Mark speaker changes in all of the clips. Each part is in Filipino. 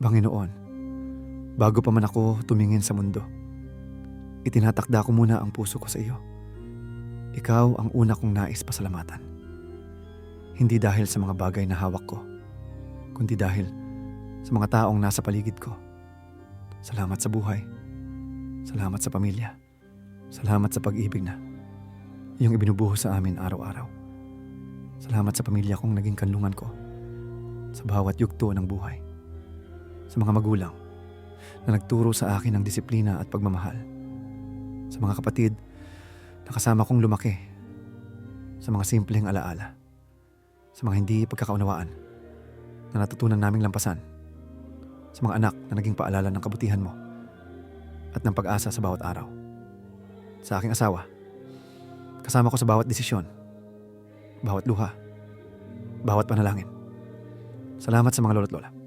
Speaker 1: Panginoon, bago pa man ako tumingin sa mundo, itinatakda ko muna ang puso ko sa iyo. Ikaw ang una kong nais pasalamatan. Hindi dahil sa mga bagay na hawak ko, kundi dahil sa mga taong nasa paligid ko. Salamat sa buhay. Salamat sa pamilya. Salamat sa pag-ibig na iyong ibinubuhos sa amin araw-araw. Salamat sa pamilya kong naging kanlungan ko sa bawat yugto ng buhay. Sa mga magulang na nagturo sa akin ng disiplina at pagmamahal. Sa mga kapatid na kasama kong lumaki. Sa mga simpleng alaala. Sa mga hindi pagkakaunawaan na natutunan naming lampasan. Sa mga anak na naging paalala ng kabutihan mo at ng pag-asa sa bawat araw. Sa aking asawa, kasama ko sa bawat desisyon, bawat luha, bawat panalangin. Salamat sa mga lolo't lola.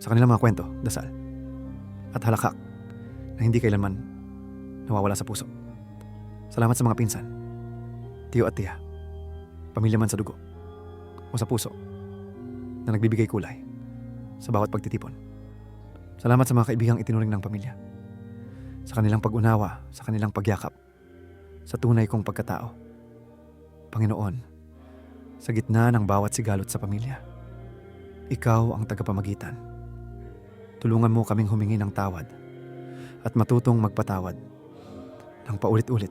Speaker 1: Sa kanilang mga kwento, dasal, at halakak na hindi kailanman nawawala sa puso. Salamat sa mga pinsan, tiyo at tiya, pamilya man sa dugo, o sa puso, na nagbibigay kulay sa bawat pagtitipon. Salamat sa mga kaibigang itinuring ng pamilya, sa kanilang pag-unawa, sa kanilang pagyakap, sa tunay kong pagkatao. Panginoon, sa gitna ng bawat sigalot sa pamilya, ikaw ang tagapamagitan. Tulungan mo kaming humingi ng tawad at matutong magpatawad ng paulit-ulit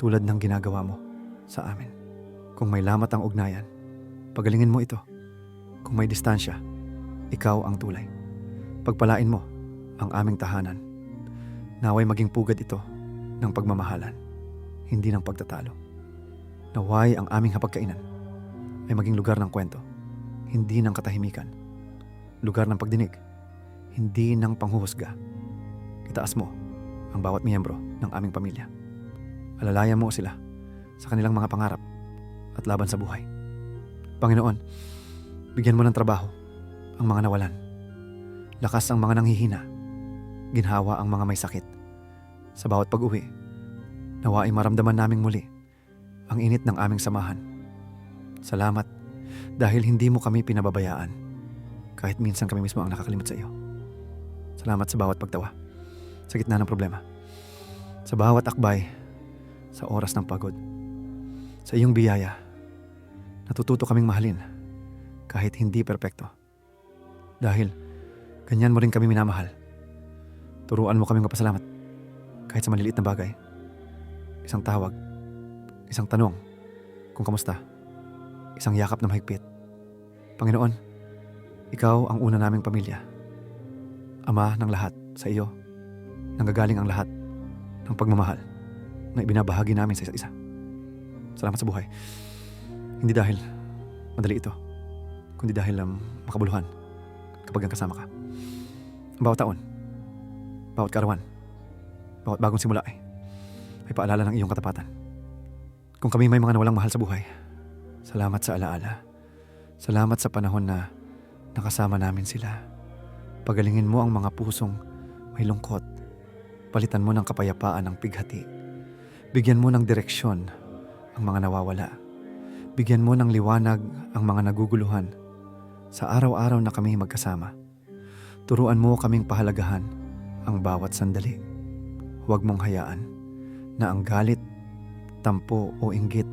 Speaker 1: tulad ng ginagawa mo sa amin. Kung may lamat ang ugnayan, pagalingin mo ito. Kung may distansya, ikaw ang tulay. Pagpalain mo ang aming tahanan. Naway maging pugad ito ng pagmamahalan, hindi ng pagtatalo. Naway ang aming hapagkainan ay maging lugar ng kwento, hindi ng katahimikan. Lugar ng pagdinig, hindi ng panghuhusga. Itaas mo ang bawat miyembro ng aming pamilya. Alalayan mo sila sa kanilang mga pangarap at laban sa buhay. Panginoon, bigyan mo ng trabaho ang mga nawalan. Lakas ang mga nanghihina. Ginhawa ang mga may sakit. Sa bawat pag-uwi, nawa ay maramdaman naming muli ang init ng aming samahan. Salamat dahil hindi mo kami pinababayaan kahit minsan kami mismo ang nakakalimot sa iyo. Salamat sa bawat pagtawa, sa gitna ng problema, sa bawat akbay, sa oras ng pagod. Sa iyong biyaya, natututo kaming mahalin kahit hindi perpekto. Dahil ganyan mo rin kami minamahal. Turuan mo kaming mapasalamat kahit sa maliliit na bagay. Isang tawag, isang tanong kung kamusta, isang yakap na mahigpit. Panginoon, ikaw ang una naming pamilya. Ama ng lahat sa iyo, nanggagaling ang lahat ng pagmamahal na ibinabahagi namin sa isa't isa. Salamat sa buhay. Hindi dahil madali ito, kundi dahil um, makabuluhan kapag ang kasama ka. Bawat taon, bawat karawan, bawat bagong simula ay may paalala ng iyong katapatan. Kung kami may mga nawalang mahal sa buhay, salamat sa alaala. Salamat sa panahon na nakasama namin sila. Pagalingin mo ang mga pusong may lungkot. Palitan mo ng kapayapaan ang pighati. Bigyan mo ng direksyon ang mga nawawala. Bigyan mo ng liwanag ang mga naguguluhan. Sa araw-araw na kami magkasama, turuan mo kaming pahalagahan ang bawat sandali. Huwag mong hayaan na ang galit, tampo o inggit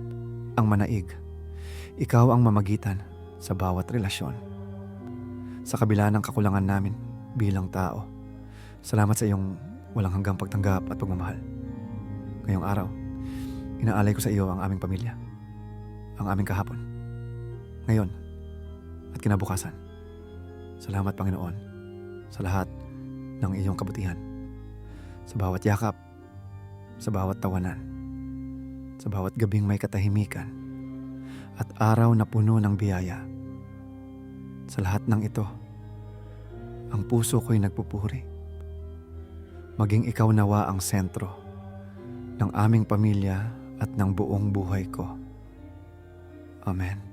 Speaker 1: ang manaig. Ikaw ang mamagitan sa bawat relasyon. Sa kabila ng kakulangan namin bilang tao, salamat sa iyong walang hanggang pagtanggap at pagmamahal. Ngayong araw, inaalay ko sa iyo ang aming pamilya, ang aming kahapon, ngayon, at kinabukasan. Salamat Panginoon sa lahat ng iyong kabutihan. Sa bawat yakap, sa bawat tawanan, sa bawat gabing may katahimikan, at araw na puno ng biyaya. Sa lahat ng ito, ang puso ko'y nagpupuri. Maging ikaw nawa ang sentro ng aming pamilya at ng buong buhay ko. Amen.